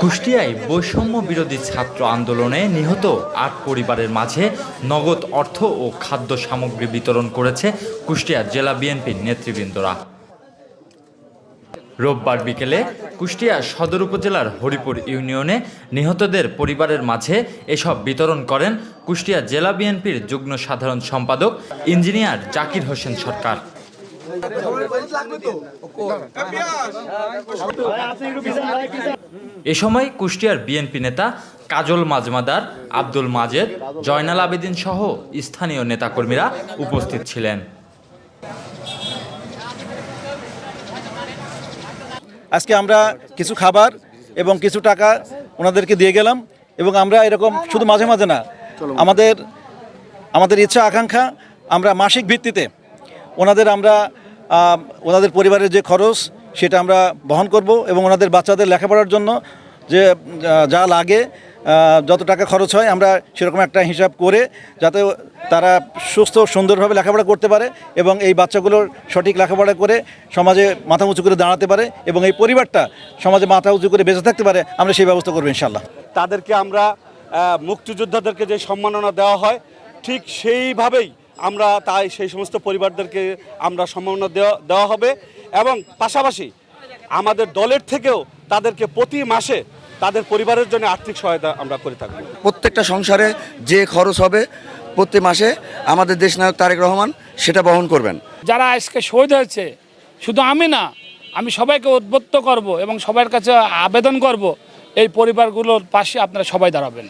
কুষ্টিয়ায় বৈষম্য বিরোধী ছাত্র আন্দোলনে নিহত আট পরিবারের মাঝে নগদ অর্থ ও খাদ্য সামগ্রী বিতরণ করেছে কুষ্টিয়া জেলা বিএনপির নেতৃবৃন্দরা। রোববার বিকেলে কুষ্টিয়া সদর উপজেলার হরিপুর ইউনিয়নে নিহতদের পরিবারের মাঝে এসব বিতরণ করেন কুষ্টিয়া জেলা বিএনপির যুগ্ম সাধারণ সম্পাদক ইঞ্জিনিয়ার জাকির হোসেন সরকার। এ সময় কুষ্টিয়ার বিএনপি নেতা কাজল মাজমাদার, আব্দুল মাজেদ, জয়নাল আবেদিন সহ স্থানীয় নেতাকর্মীরা উপস্থিত ছিলেন। আজকে আমরা কিছু খাবার এবং কিছু টাকা ওনাদেরকে দিয়ে গেলাম এবং আমরা এরকম শুধু মাঝে মাঝে না আমাদের আমাদের ইচ্ছা আকাঙ্ক্ষা আমরা মাসিক ভিত্তিতে ওনাদের আমরা ওনাদের পরিবারের যে খরচ সেটা আমরা বহন করব এবং ওনাদের বাচ্চাদের লেখাপড়ার জন্য যে যা লাগে যত টাকা খরচ হয়, আমরা সেরকম একটা হিসাব করে যাতে তারা সুস্থ সুন্দরভাবে লেখাপড়া করতে পারে এবং এই বাচ্চাগুলোর সঠিক লেখাপড়া করে সমাজে মাথা উঁচু করে দাঁড়াতে পারে এবং এই পরিবারটা সমাজে মাথা উঁচু করে বেঁচে থাকতে পারে, আমরা সেই ব্যবস্থা করব ইনশাল্লাহ তাদেরকে আমরা মুক্তিযোদ্ধাদেরকে যে সম্মাননা দেওয়া হয়, ঠিক সেইভাবেই আমরা তাই সেই সমস্ত পরিবারদেরকে আমরা সম্মাননা দেওয়া দেওয়া হবে এবং পাশাপাশি আমাদের দলের থেকেও তাদেরকে প্রতি মাসে তাদের পরিবারের জন্য আর্থিক সহায়তা আমরা করে থাকব। প্রত্যেকটা সংসারে যে খরচ হবে প্রতি মাসে আমাদের দেশ নায়ক তারেক রহমান সেটা বহন করবেন। যারা আজকে শহীদ হয়েছে শুধু আমি না আমি সবাইকে উদ্বুদ্ধ করব এবং সবার কাছে আবেদন করব এই পরিবারগুলোর পাশে আপনারা সবাই দাঁড়াবেন।